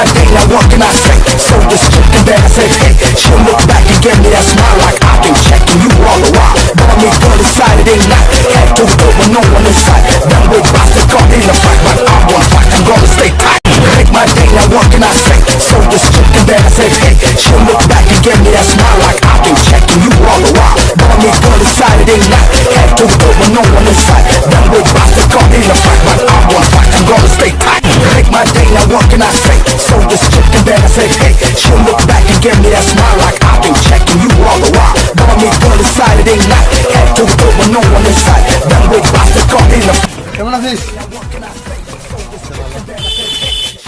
my day, now what can I say? So this chick and then I said, hey, she'll look back and give me that smile like I've been checking you all the while. Bought me good inside, it ain't not. Head to the door with no one inside. Done with bastard, caught in the fight, but I'm one fight, I'm gonna stay tight. Make my day, now what can I say? So this chick and then I said, hey, she'll look back and give me that smile like I've been checking you all the while. Bought me good inside, it ain't not. Head to the door with no one inside. Done with bastard, caught in the fight, but I'm one fight, I'm gonna stay tight. Make my day, now what can I say? So this chick and then I said, hey, she'll look back and give me that smile like I've been checking you all the while. Bought me good inside, it ain't not. Head to the door with no one inside. Done with bastard, caught in the. কেমন আছিস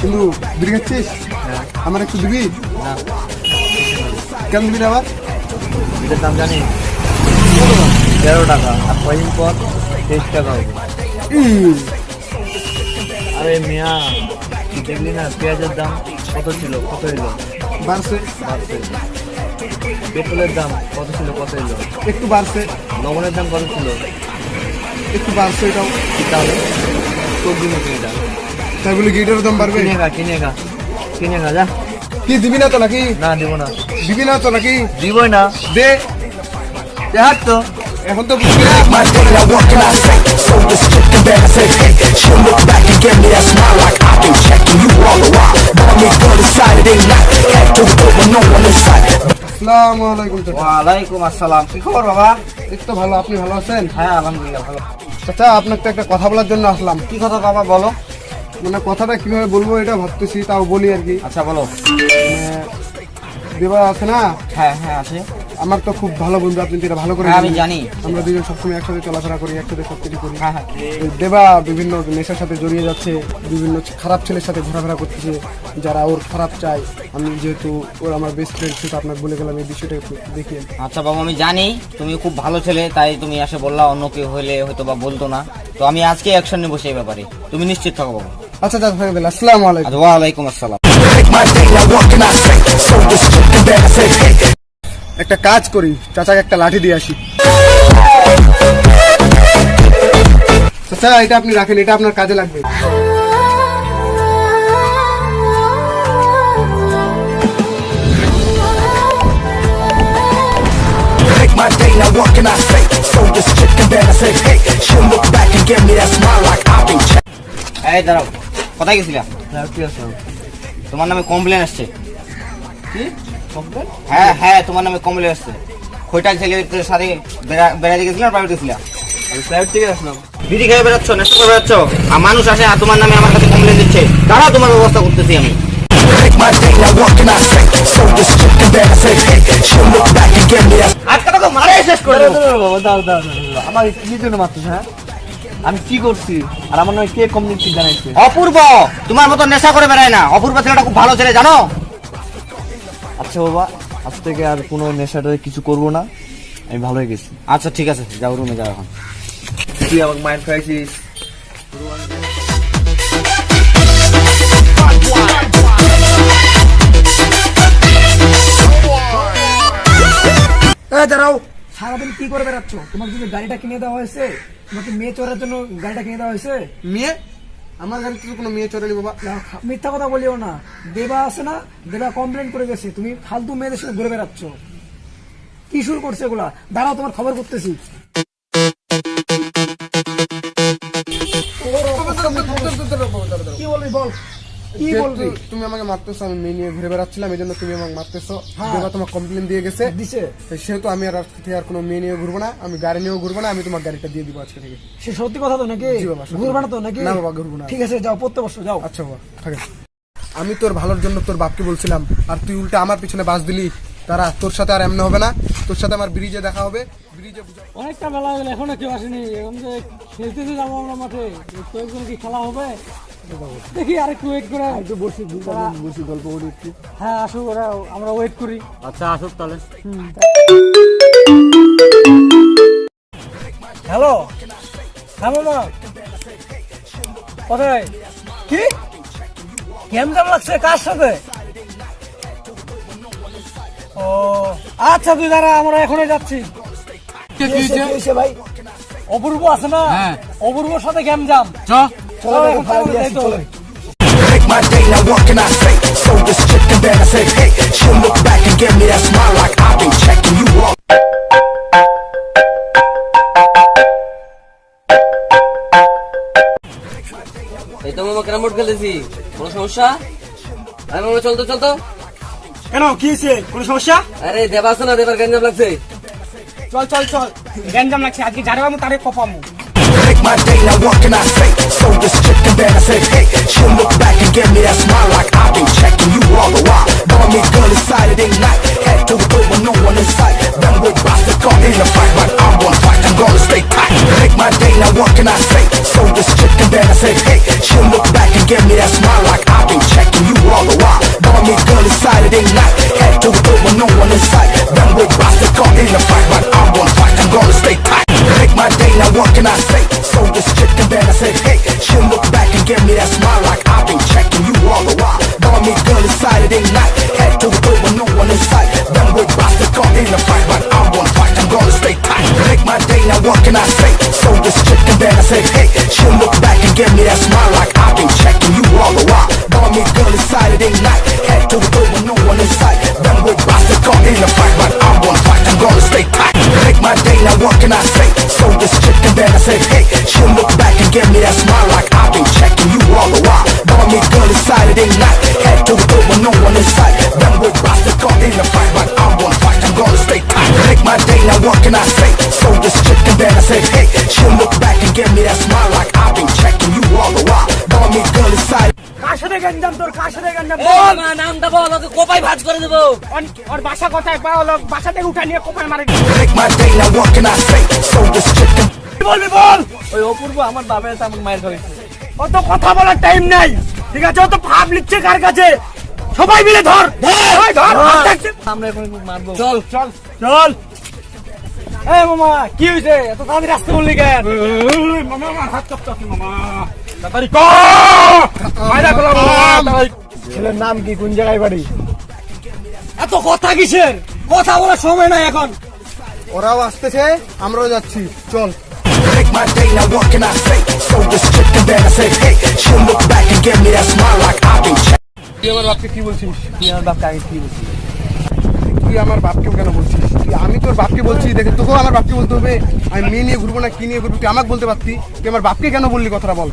কিন্তু বিড়ি খাচ্ছিস আমার একটু দিবি কেমন দিবি আবার এটার দাম জানি তেরো টাকা আর কয়দিন পর তেইশ টাকা হবে আরে মিয়া দেখলি না? পেঁয়াজের দাম কত ছিল? কত এলো বাড়ছে। বাড়ছে। পেট্রোলের দাম কত ছিল? কত এলো একটু বাড়ছে। লবণের দাম কত ছিল? একটু বাড়ছে এটাও। তাহলে সবজি মতো এটা? তাই বলি গিটারের দাম বাড়বে? কিনে গা কিনে গা কিনে গা যা। কি দিবি না তো নাকি? না দিব না। দিবি না তো নাকি? দিবই না। দে। দেখার তো। এখন তো you all the while. Bought me good inside, it ain't not. Head to door with no one inside. আসসালামু আলাইকুম ওয়ালাইকুম আসসালাম কি খবর বাবা এই তো ভালো আপনি ভালো আছেন হ্যাঁ আলহামদুলিল্লাহ ভালো চাচা আপনাকে একটা কথা বলার জন্য আসলাম কি কথা বাবা বলো মানে কথাটা কীভাবে বলব এটা ভাবতেছি তাও বলি আর কি আচ্ছা বলো মানে দেবা আছে না হ্যাঁ হ্যাঁ আছে আমার তো খুব ভালো বন্ধু আপনি এটা ভালো করে হ্যাঁ, আমি জানি। আমরা দুজন সবসময় একসাথে চলাফেরা করি একসাথে সব কিছু করি। হ্যাঁ হ্যাঁ। দেবা বিভিন্ন নেশার সাথে জড়িয়ে যাচ্ছে বিভিন্ন খারাপ ছেলের সাথে ঘোরাফেরা করতেছে যারা ওর খারাপ চায়। আমি যেহেতু ওর আমার বেস্ট ফ্রেন্ড সেটা আপনাকে বলে গেলাম এই বিষয়টা একটু দেখিয়ে আচ্ছা বাবা আমি জানি তুমি খুব ভালো ছেলে তাই তুমি এসে বললা অন্য কেউ হলে হয়তো বা বলতো না। তো আমি আজকে অ্যাকশন নেব সেই ব্যাপারে। তুমি নিশ্চিত থাকো বাবা। আচ্ছা দাদা থাকে দিলে আসসালামু আলাইকুম। আচ্ছা ওয়ালাইকুম আসসালাম। একটা কাজ করি চাচাকে একটা লাঠি দিয়ে আসি। চাচা এটা আপনি রাখেন এটা আপনার কাজে লাগবে। কোথায় গেছিলাম তোমার নামে কমপ্লেন আসছে। কি হ্যাঁ হ্যাঁ তোমার নামে কমলে আসছে খৈটাল ছেলেদের সাথে বেড়া- বেড়াতে গেছিলাম প্রাইভেট গেছিলাম আমি থেকে আসলাম। বিড়ি খেয়ে বেড়াচ্ছ নেশা করে বেড়াচ্ছ? আর মানুষ আসে আর তোমার নামে আমার কাছে কমপ্লেন দিচ্ছে। দাঁড়াও তোমার ব্যবস্থা করতেছি আমি। হ্যাঁ? আমি কি করছি? আর আমার নয় কে কমিউনিটি জানাইছে? অপূর্ব! তোমার মতো নেশা করে বেড়ায় না। অপূর্ব ছেলেটা খুব ভালো ছেলে জানো? আচ্ছা বাবা আজ থেকে আর কোনো নেশাটা কিছু করব না। আমি ভালো হয়ে গেছি। আচ্ছা ঠিক আছে যাও রুমে যাও এখন। তুই আমাকে মাইন্ড খাইছিস। দাঁড়াও সারাদিন কি করে বেড়াচ্ছ? তোমার যদি গাড়িটা কিনে দেওয়া হয়েছে তোমাকে মেয়ে চড়ার জন্য গাড়িটা কিনে দেওয়া হয়েছে? মেয়ে? আমার গাড়িতে তো কোনো মেয়ে চড়ালি বাবা না, মিথ্যা কথা বলিও না। দেবা আছে না দেবা কমপ্লেন করে গেছে। তুমি ফালতু মেয়েদের সাথে ঘুরে বেড়াচ্ছ। কি শুরু করছে এগুলা? দাঁড়াও তোমার খবর করতেছি। কি বলবি বল? কি বলবি? তুমি আমাকে মারতেছো আমি মেয়ে নিয়ে ঘুরে বেড়াচ্ছিলাম এই জন্য তুমি আমাকে মারতেছো। দেবা তোমার কমপ্লেন দিয়ে গেছে। দিছে। সেহেতু আমি আর আজকে থেকে আর কোনো মেয়ে নিয়ে ঘুরবো না আমি গাড়ি নিয়েও ঘুরবো না আমি তোমার গাড়িটা দিয়ে দিবো আজকে থেকে। সে সত্যি কথা তো নাকি। ঘুরবে না তো নাকি? না বাবা, ঘুরবো না। ঠিক আছে যাও পড়তে বসো যাও। আচ্ছা বাবা থাকে। আমি তোর ভালোর জন্য তোর বাপকে বলছিলাম আর তুই উল্টা আমার পিছনে বাস দিলি। তারা তোর সাথে আর এমনি হবে না। তোর সাথে আমার ব্রিজে দেখা হবে। ব্রিজে অনেকটা বেলা হয়ে গেল এখনও কেউ আসেনি। এখন যে খেলতেতে যাব আমরা মাঠে। কয়েকজন কি খেলা হবে? দেখি আরেকটু ওয়েট করে। একটু বসি বসে গল্প করি একটু। হ্যাঁ আসুক ওরা আমরা ওয়েট করি। আচ্ছা আসুক তাহলে। হ্যালো? হ্যাঁ মামা। কোথায়? কি? কেম কেম লাগছে কার সাথে? ও আচ্ছা তুই দাঁড়া আমরা এখনই যাচ্ছি কি হয়েছে ভাই অপূর্ব আছে না অপূর্বর সাথে গেম জাম চলো এখন দিয়ে আসি, Make my day, now what can I say? So this chicken bad, I said, hey, she look back and gave me that smile like I've been checking you all. এই তো মামা ক্যারাম বোর্ড খেলতেছি কোনো সমস্যা আরে মামা চল তো চল তো কেন কি হয়েছে? কোনো সমস্যা? আরে দেবাস আছে না দেবার গ্যাঞ্জাম লাগছে। চল চল চল। গ্যাঞ্জাম লাগছে আজকে যারে পাবো তারে কপামু। Take my day, now what can I say? So this chicken bad, I say, hey, she look Saturday night, head to the door with no one in sight. Them with bastard caught in a fight, but I won't fight, I'm gonna stay tight. Make my day, now what can I say? So this chicken bad, I said, hey, she look back and gave me that smile like I've been checking you all the while. Bought me girl, it's Saturday night, head to the door with no one in sight. Them with bastard caught in a fight, but I won't fight, I'm gonna stay tight. Make my day, now what can I say? So this chicken bad, I said, hey, she look back and gave me that smile like নাম দাবো আমাকে কোপাই ভাজ করে দেবো। ওর বাসা কোথায়? পা হলো বাসা থেকে উঠা নিয়ে কোপায় মারে বলবি বল? ওই অপূর্ব আমার বাবার কাছে আমাকে মায়ের খাওয়াইছে। অত কথা বলার টাইম নাই। ঠিক আছে অত ভাব লিখছে কার কাছে? সবাই মিলে ধর। ধর! আমরা এখন মারবো। চল। চল চল। এ মামা কি হয়েছে? এত তাড়াতাড়ি রাস্তা বললি কেন? মামা আমার হাত কাঁপতাছে মামা। তাড়াতাড়ি কর। মাইরা গেল মামা ছেলের নাম কি? কোন জায়গায় বাড়ি? এত কথা কিসের? কথা বলার সময় নাই এখন। ওরাও আসতেছে আমরাও যাচ্ছি। চল। Make my day, now what can I say? So this chicken bad, I said, hey, she look back and gave me that smile like I've been checking. তুই আমার বাপকে কি বলছিস? তুই আমার বাপকে আগে কি বলছিস? তুই আমার বাপকে কেন বলছিস? তুই আমি তোর বাপকে বলছি দেখে তোকেও আমার বাপকে বলতে হবে। আমি মেয়ে নিয়ে ঘুরবো না কি নিয়ে ঘুরবো তুই আমাকে বলতে পারতি। তুই আমার বাপকে কেন বললি কথাটা বল?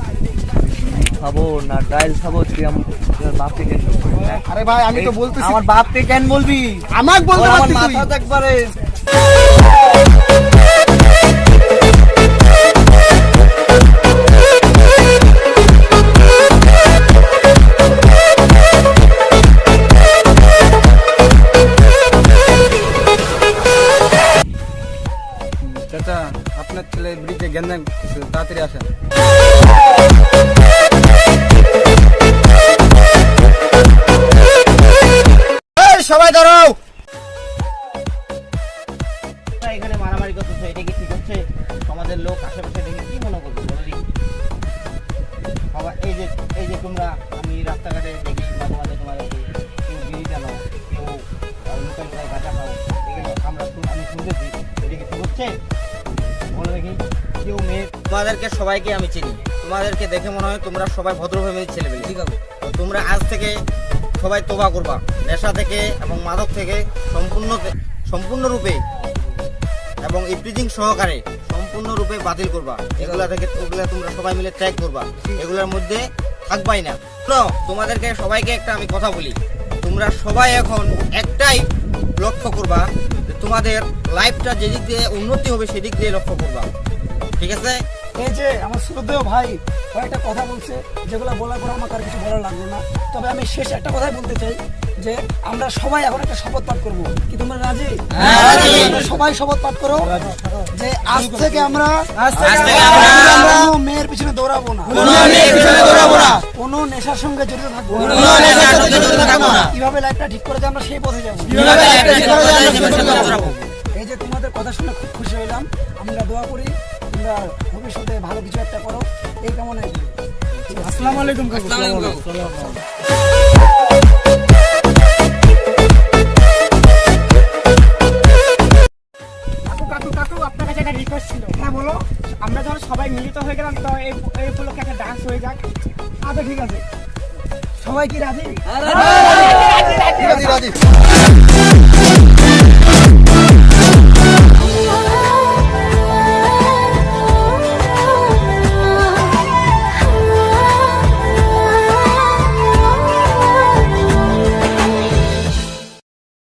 খাব না ডাইল খাব তুই আমার বাপকে কেন? আরে ভাই আমি তো বলতেছি। আমার বাপকে কেন বলবি? আমাকে বলতে আমার পারতি তুই। মাথা একবারে আপনার ছেলে ব্রিজে গেন্দাম তাড়াতাড়ি আসেন। সবাই তোমরা এখানে মারামারি করতেছো এটা কি ঠিক হচ্ছে? তোমাদের লোক আশেপাশে দেখে কি মনে করবে বলো আবার এই যে এই যে তোমরা আমি রাস্তাঘাটে দেখি মাঝে তোমাদের কেউ বিড়ি টানো কেউ লোকাল গাঁজা খাও এগুলো আমরা আমি শুনতেছি এটা কি ঠিক হচ্ছে? বলো দেখি কেউ মেয়ে তোমাদেরকে সবাইকে আমি চিনি তোমাদেরকে দেখে মনে হয় তোমরা সবাই ভদ্র ফ্যামিলির ছেলে ঠিক আছে। তো তোমরা আজ থেকে সবাই তোবা করবা। নেশা থেকে এবং মাদক থেকে সম্পূর্ণ সম্পূর্ণরূপে এবং ইপ্রিজিং সহকারে সম্পূর্ণরূপে বাতিল করবা। এগুলা থেকে ওগুলা তোমরা সবাই মিলে ত্যাগ করবা। এগুলোর মধ্যে থাকবাই না। তোমাদেরকে সবাইকে একটা আমি কথা বলি। তোমরা সবাই এখন একটাই লক্ষ্য করবা তোমাদের লাইফটা যেদিক দিয়ে উন্নতি হবে সেদিক দিয়ে লক্ষ্য করবা। ঠিক আছে? এই যে আমার শ্রদ্ধেয় ভাই কয়েকটা কথা বলছে যেগুলো বলার পর আমার আর কিছু ভালো লাগল না। তবে আমি শেষ একটা কথাই বলতে চাই যে আমরা সবাই এখন একটা শপথ পাঠ করব। কি তোমরা রাজি? সবাই শপথ পাঠ করো। যে আজ থেকে আমরা মেয়ের পিছনে দৌড়াবো না। কোনো নেশার সঙ্গে জড়িত থাকব। কীভাবে লাইফটা ঠিক করে যে আমরা সেই পথে যাব? ঠিক করে আমরা সেই পথে যাব। এই যে তোমাদের কথা শুনে খুব খুশি হইলাম। আমরা দোয়া করি তোমরা ভবিষ্যতে ভালো কিছু একটা করো। এই কামনাই আসসালামু আলাইকুম কাকু কাকু। কাকু আপনার কাছে একটা রিকোয়েস্ট ছিল। হ্যাঁ বলো। আমরা যখন সবাই মিলিত হয়ে গেলাম তো এই এই উপলক্ষে একটা ডান্স হয়ে যাক। আচ্ছা ঠিক আছে। রাজি রাজি।